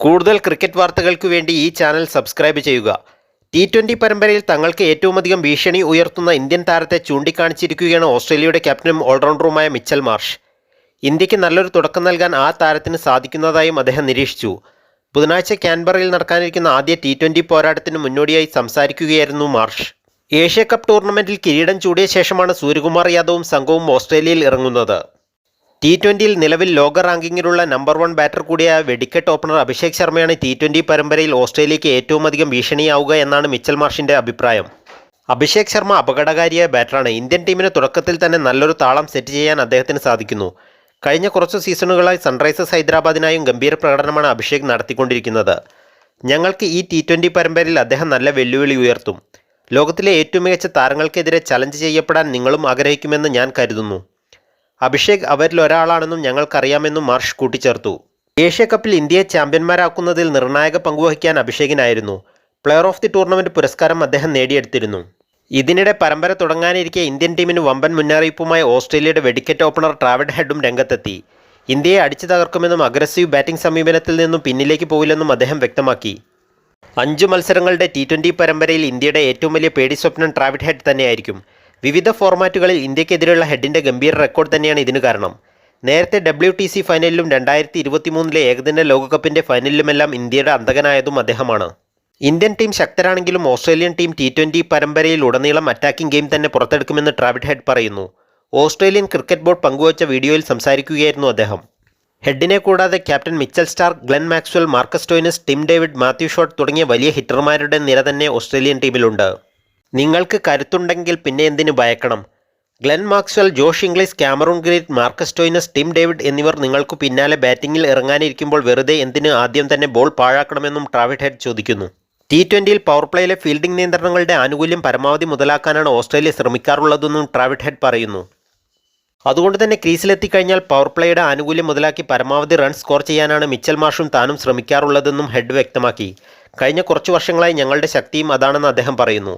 കൂടുതൽ ക്രിക്കറ്റ് വാർത്തകൾക്ക് വേണ്ടി ഈ ചാനൽ സബ്സ്ക്രൈബ് ചെയ്യുക. ടി ട്വന്റി പരമ്പരയിൽ തങ്ങൾക്ക് ഏറ്റവുമധികം ഭീഷണി ഉയർത്തുന്ന ഇന്ത്യൻ താരത്തെ ചൂണ്ടിക്കാണിച്ചിരിക്കുകയാണ് ഓസ്ട്രേലിയയുടെ ക്യാപ്റ്റനും ഓൾറൗണ്ടറുമായ മിച്ചൽ മാർഷ്. ഇന്ത്യയ്ക്ക് നല്ലൊരു തുടക്കം നൽകാൻ ആ താരത്തിന് സാധിക്കുന്നതായും അദ്ദേഹം നിരീക്ഷിച്ചു. ബുധനാഴ്ച ക്യാൻബറയിൽ നടക്കാനിരിക്കുന്ന ആദ്യ ടി ട്വന്റി പോരാട്ടത്തിന് മുന്നോടിയായി സംസാരിക്കുകയായിരുന്നു മാർഷ്. ഏഷ്യ കപ്പ് ടൂർണമെന്റിൽ കിരീടം ചൂടിയ ശേഷമാണ് സൂര്യകുമാർ യാദവും സംഘവും ഓസ്ട്രേലിയയിൽ ഇറങ്ങുന്നത്. ടി ട്വന്റിയിൽ നിലവിൽ ലോക റാങ്കിങ്ങിലുള്ള നമ്പർ വൺ ബാറ്റർ കൂടിയായ വെടിക്കെട്ട് ഓപ്പണർ അഭിഷേക് ശർമ്മയാണ് ടി ട്വന്റി പരമ്പരയിൽ ഓസ്ട്രേലിയയ്ക്ക് ഏറ്റവും അധികം ഭീഷണിയാവുക എന്നാണ് മിച്ചൽ മാർഷിന്റെ അഭിപ്രായം. അഭിഷേക് ശർമ്മ അപകടകാരിയായ ബാറ്ററാണ്. ഇന്ത്യൻ ടീമിന് തുടക്കത്തിൽ തന്നെ നല്ലൊരു താളം സെറ്റ് ചെയ്യാൻ അദ്ദേഹത്തിന് സാധിക്കുന്നു. കഴിഞ്ഞ കുറച്ച് സീസണുകളായി സൺറൈസേഴ്സ് ഹൈദരാബാദിനായും ഗംഭീര പ്രകടനമാണ് അഭിഷേക് നടത്തിക്കൊണ്ടിരിക്കുന്നത്. ഞങ്ങൾക്ക് ഈ ടി ട്വന്റി പരമ്പരയിൽ അദ്ദേഹം നല്ല വെല്ലുവിളി ഉയർത്തും. ലോകത്തിലെ ഏറ്റവും മികച്ച താരങ്ങൾക്കെതിരെ ചലഞ്ച് ചെയ്യപ്പെടാൻ നിങ്ങളും ആഗ്രഹിക്കുമെന്ന് ഞാൻ കരുതുന്നു. അഭിഷേക് അവരിൽ ഒരാളാണെന്നും ഞങ്ങൾക്കറിയാമെന്നും മാർഷ് കൂട്ടിച്ചേർത്തു. ഏഷ്യ കപ്പിൽ ഇന്ത്യയെ ചാമ്പ്യന്മാരാക്കുന്നതിൽ നിർണായക പങ്കുവഹിക്കാൻ അഭിഷേകിനായിരുന്നു. പ്ലെയർ ഓഫ് ദി ടൂർണമെന്റ് പുരസ്കാരം അദ്ദേഹം നേടിയെടുത്തിരുന്നു. ഇതിനിടെ പരമ്പര തുടങ്ങാനിരിക്കെ ഇന്ത്യൻ ടീമിന് വമ്പൻ മുന്നറിയിപ്പുമായി ഓസ്ട്രേലിയയുടെ വെടിക്കറ്റ് ഓപ്പണർ ട്രാവിഡ് ഹെഡും രംഗത്തെത്തി. ഇന്ത്യയെ അടിച്ചു തകർക്കുമെന്നും അഗ്രസീവ് ബാറ്റിംഗ് സമീപനത്തിൽ നിന്നും പിന്നിലേക്ക് പോകില്ലെന്നും അദ്ദേഹം വ്യക്തമാക്കി. അഞ്ചു മത്സരങ്ങളുടെ ടി പരമ്പരയിൽ ഇന്ത്യയുടെ ഏറ്റവും വലിയ പേടി സ്വപ്നം ട്രാവിഡ് ഹെഡ് തന്നെയായിരിക്കും. വിവിധ ഫോർമാറ്റുകളിൽ ഇന്ത്യക്കെതിരെയുള്ള ഹെഡിന്റെ ഗംഭീര റെക്കോർഡ് തന്നെയാണ് ഇതിന് കാരണം. നേരത്തെ ഡബ്ല്യു ടി സി ഫൈനലിലും രണ്ടായിരത്തി ഇരുപത്തി മൂന്നിലെ ഏകദിന ലോകകപ്പിന്റെ ഫൈനലിലുമെല്ലാം ഇന്ത്യയുടെ അന്തകനായതും അദ്ദേഹമാണ്. ഇന്ത്യൻ ടീം ശക്തരാണെങ്കിലും ഓസ്ട്രേലിയൻ ടീം ടി ട്വന്റി പരമ്പരയിൽ ഉടനീളം അറ്റാക്കിംഗ് ഗെയിം തന്നെ പുറത്തെടുക്കുമെന്ന് ട്രാവിഡ് ഹെഡ് പറയുന്നു. ഓസ്ട്രേലിയൻ ക്രിക്കറ്റ് ബോർഡ് പങ്കുവച്ച വീഡിയോയിൽ സംസാരിക്കുകയായിരുന്നു അദ്ദേഹം. ഹെഡിനെ കൂടാതെ captain Mitchell Starc Glenn Maxwell Marcus Stoinis Tim David Matthew Short തുടങ്ങിയ വലിയ ഹിറ്റർമാരുടെ നിര തന്നെ ഓസ്ട്രേലിയൻ ടീമിലുണ്ട്. നിങ്ങൾക്ക് കരുത്തുണ്ടെങ്കിൽ പിന്നെ എന്തിനു ഭയക്കണം? Glenn Maxwell Josh Inglis Cameron Green Marcus Stoinis Tim David എന്നിവർ നിങ്ങൾക്ക് പിന്നാലെ ബാറ്റിംഗിൽ ഇറങ്ങാനിരിക്കുമ്പോൾ വെറുതെ എന്തിന് ആദ്യം തന്നെ ബോൾ പാഴാക്കണമെന്നും ട്രാവിഡ് ഹെഡ് ചോദിക്കുന്നു. ടി ട്വന്റിയിൽ പവർ പ്ലേയിലെ ഫീൽഡിംഗ് നിയന്ത്രണങ്ങളുടെ ആനുകൂല്യം പരമാവധി മുതലാക്കാനാണ് ഓസ്ട്രേലിയ ശ്രമിക്കാറുള്ളതെന്നും ട്രാവിഡ് ഹെഡ് പറയുന്നു. അതുകൊണ്ട് തന്നെ ക്രീസിലെത്തിക്കഴിഞ്ഞാൽ പവർ പ്ലേയുടെ ആനുകൂല്യം മുതലാക്കി പരമാവധി റൺ സ്കോർ ചെയ്യാനാണ് മിച്ചൽ മാഷും താനും ശ്രമിക്കാറുള്ളതെന്നും ഹെഡ് വ്യക്തമാക്കി. കഴിഞ്ഞ കുറച്ച് വർഷങ്ങളായി ഞങ്ങളുടെ ശക്തിയും അതാണെന്ന് അദ്ദേഹം പറയുന്നു.